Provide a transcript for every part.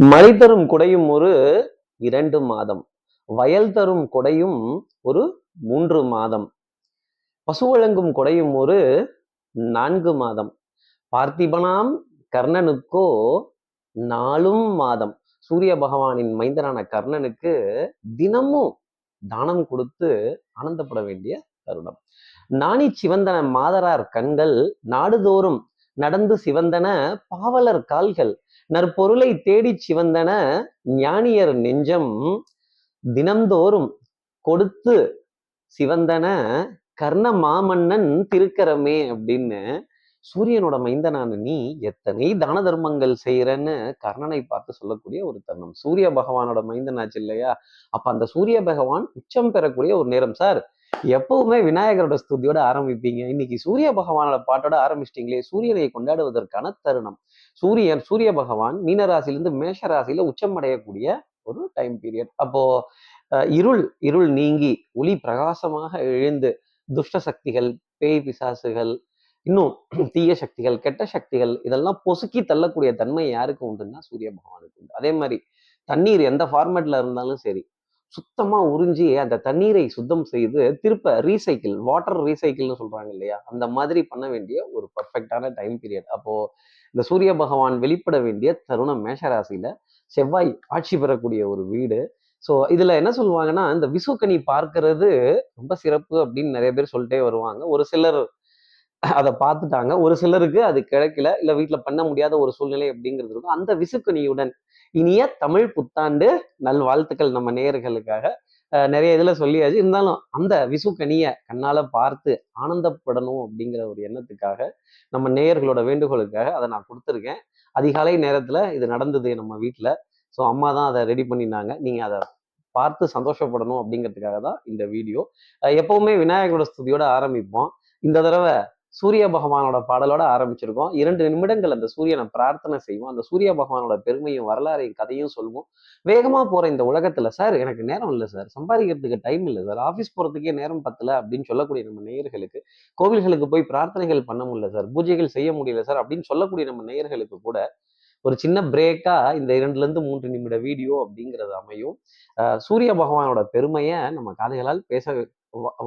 மழை தரும் குடையும் ஒரு இரண்டு மாதம் வயல் தரும் குடையும் ஒரு மூன்று மாதம் பசு வழங்கும் குடையும் ஒரு நான்கு மாதம் பார்த்திபனாம் கர்ணனுக்கோ நாலும் மாதம். சூரிய பகவானின் மைந்தனான கர்ணனுக்கு தினமும் தானம் கொடுத்து ஆனந்தப்பட வேண்டிய தருணம். நாணி சிவந்தன மாதரார் கண்கள் நாடுதோறும் நடந்து சிவந்தன பாவலர் கால்கள் நற்பொருளை தேடிச் சிவந்தன ஞானியர் நெஞ்சம் தினம்தோறும் கொடுத்து சிவந்தன கர்ண மாமன்னன் திருக்கரமே அப்படின்னு சூரியனோட மைந்தனான நீ எத்தனை தான தர்மங்கள் செய்யறன்னு கர்ணனை பார்த்து சொல்லக்கூடிய ஒரு தருணம். சூரிய பகவானோட மைந்தனாச்சு இல்லையா? அப்ப அந்த சூரிய பகவான் உச்சம் பெறக்கூடிய ஒரு நேரம் சார். எப்பவுமே விநாயகரோட ஸ்துதியோட ஆரம்பிப்பீங்க. இன்னைக்கு சூரிய பகவானோட பாட்டோட ஆரம்பிச்சிட்டீங்களே சூரியனை கொண்டாடுவதற்கான தருணம். சூரியன் சூரிய பகவான் மீனராசிலிருந்து மேஷ ராசியில உச்சம் அடையக்கூடிய ஒரு டைம் பீரியட் அப்போ இருள் இருள் நீங்கி ஒளி பிரகாசமாக எழுந்து துஷ்ட சக்திகள் பேய் பிசாசுகள் இன்னும் தீய சக்திகள் கெட்ட சக்திகள் இதெல்லாம் பொசுக்கி தள்ளக்கூடிய தன்மை யாருக்கு உண்டுன்னா சூரிய பகவானுக்கு உண்டு. அதே மாதிரி தண்ணீர் எந்த ஃபார்மேட்ல இருந்தாலும் சரி சுத்தமாக உறிஞ்சி அந்த தண்ணீரை சுத்தம் செய்து திருப்ப ரீசைக்கிள் வாட்டர் ரீசைக்கிள்னு சொல்கிறாங்க இல்லையா? அந்த மாதிரி பண்ண வேண்டிய ஒரு பர்ஃபெக்டான டைம் பீரியட் அப்போது இந்த சூரிய பகவான் வெளிப்பட வேண்டிய தருணம் மேஷராசியில் செவ்வாய் ஆட்சி பெறக்கூடிய ஒரு வீடு. ஸோ இதில் என்ன சொல்லுவாங்கன்னா இந்த விசுக்கனி பார்க்கறது ரொம்ப சிறப்பு அப்படின்னு நிறைய பேர் சொல்லிட்டே வருவாங்க. ஒரு சிலர் அதை பார்த்துட்டாங்க ஒரு சிலருக்கு அது கிடைக்கல இல்லை வீட்டில் பண்ண முடியாத ஒரு சூழ்நிலை அப்படிங்கிறது இருக்கும். அந்த விசுக்கனியுடன் இனிய தமிழ் புத்தாண்டு நல்வாழ்த்துக்கள் நம்ம நேயர்களுக்காக. நிறைய இதில் சொல்லியாச்சு. இருந்தாலும் அந்த விசுக்கனியை கண்ணால் பார்த்து ஆனந்தப்படணும் அப்படிங்கிற ஒரு எண்ணத்துக்காக நம்ம நேயர்களோட வேண்டுகோளுக்காக அதை நான் கொடுத்துருக்கேன். அதிகாலை நேரத்தில் இது நடந்தது நம்ம வீட்டில் ஸோ அம்மா தான் அதை ரெடி பண்ணினாங்க. நீங்கள் அதை பார்த்து சந்தோஷப்படணும் அப்படிங்கிறதுக்காக தான் இந்த வீடியோ. எப்பவுமே விநாயகரோட ஸ்துதியோட ஆரம்பிப்போம். இந்த தடவை சூரிய பகவானோட பாடலோட ஆரம்பிச்சிருக்கோம். இரண்டு நிமிடங்கள் அந்த சூரியனை பிரார்த்தனை செய்வோம். அந்த சூரிய பகவானோட பெருமையும் வரலாறையும் கதையும் சொல்லுவோம் வேகமா போற இந்த உலகத்துல சார் எனக்கு நேரம் இல்லை சார். சம்பாதிக்கிறதுக்கு டைம் இல்லை சார். ஆஃபீஸ் போறதுக்கே நேரம் பத்தல அப்படின்னு சொல்லக்கூடிய நம்ம நேயர்களுக்கு கோவில்களுக்கு போய் பிரார்த்தனைகள் பண்ண முடியல சார். பூஜைகள் செய்ய முடியல சார் அப்படின்னு சொல்லக்கூடிய நம்ம நேயர்களுக்கு கூட ஒரு சின்ன பிரேக்கா இந்த இரண்டுல இருந்து மூன்று நிமிட வீடியோ அப்படிங்கிறது அமையும். சூரிய பகவானோட பெருமையை நம்ம காதைகளால் பேச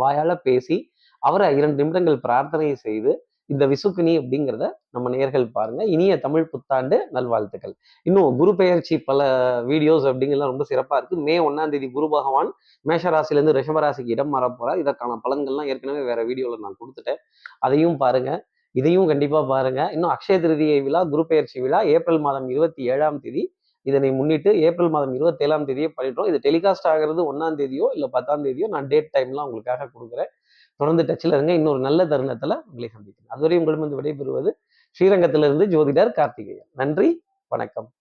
வாயால பேசி அவரை இரண்டு நிமிடங்கள் பிரார்த்தனை செய்து இந்த விசுக்குனி அப்படிங்கிறத நம்ம நேர்கள் பாருங்க. இனிய தமிழ் புத்தாண்டு நல்வாழ்த்துக்கள். இன்னும் குரு பெயர்ச்சி பல வீடியோஸ் அப்படிங்கலாம் ரொம்ப சிறப்பா இருக்கு. மே ஒன்னாம் தேதி குரு பகவான் மேஷராசிலேருந்து ரிஷபராசிக்கு இடம் மாற போறார் இதற்கான பலன்கள்லாம் ஏற்கனவே வேற வீடியோவில் நான் கொடுத்துட்டேன். அதையும் பாருங்க. இதையும் கண்டிப்பா பாருங்க. இன்னும் அக்ஷய திருதியை விழா குரு பெயர்ச்சி விழா ஏப்ரல் மாதம் இருபத்தி ஏழாம் தேதி. இதனை முன்னிட்டு ஏப்ரல் மாதம் இருபத்தி ஏழாம் தேதியே பண்ணிட்டோம் இது டெலிகாஸ்ட் ஆகிறது ஒன்னாம் தேதியோ இல்லை பத்தாம் தேதியோ நான் டேட் டைம்லாம் உங்களுக்காக கொடுக்குறேன். தொடர்ந்து டச்சில் இருங்க. இன்னொரு நல்ல தருணத்தில் உங்களை சந்திக்கிறேன். அதுவரை உங்களிடம் விடைபெறுவது ஸ்ரீரங்கத்திலிருந்து ஜோதிடர் கார்த்திகேயன். நன்றி. வணக்கம்.